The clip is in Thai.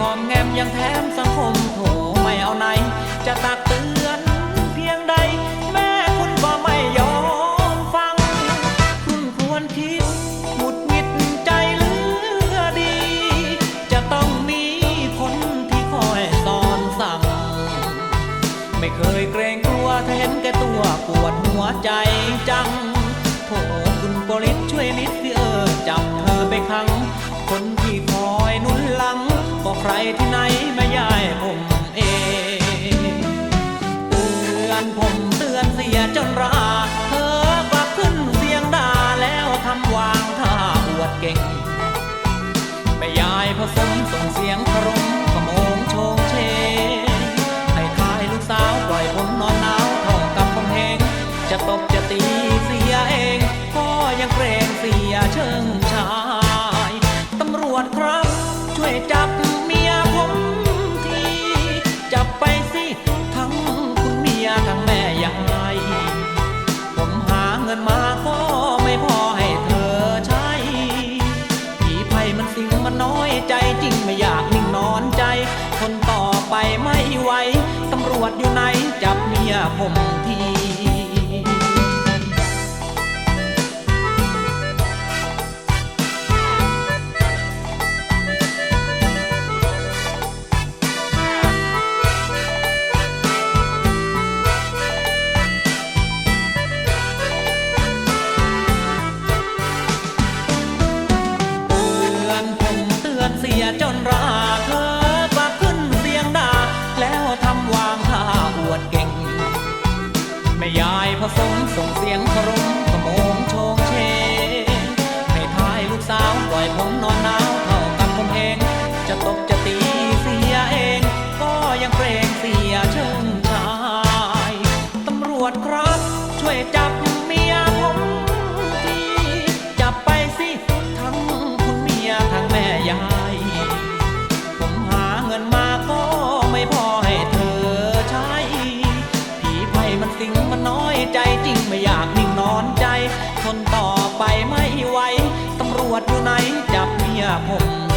งอมแงมยังแถมสังคมโถไม่เอาไหน จะตักเตือนเพียงใด แม่คุณก็ไม่ยอมฟัง คุณควรคิดหงุดหงิดใจเลือดี จะต้องมีคนที่คอยสอนสั่ง ไม่เคยเกรงกลัวถ้าเห็นแก่ตัวปวดหัวใจจัง รที่ไหนไม่ยายผมเองเตือนผมเตือนเสียจนราเธอกลับขึ้นเสียงด่าแล้วทำวางท่าอวดเก่งแม่ยายผสมส่งเสียงคารมขโมงโชงเชให้ทายลูกสาวปล่อยผมนอนหนาวท่องกับผมเองจะตบจะตีเสียเองก็ยังเกรงเสียเชิงชายตำรวจครับช่วยจับ แม่ยายผสมส่งเสียงคารมขโมงโชงเชให้ทายลูกสาวปล่อยผมนอนหนาวเท่ากับผมเอง จะตกจะตีเสียเอง ก็ยังเกรงเสียเชิง วตำรวจอยู่ไหนจับเมียผม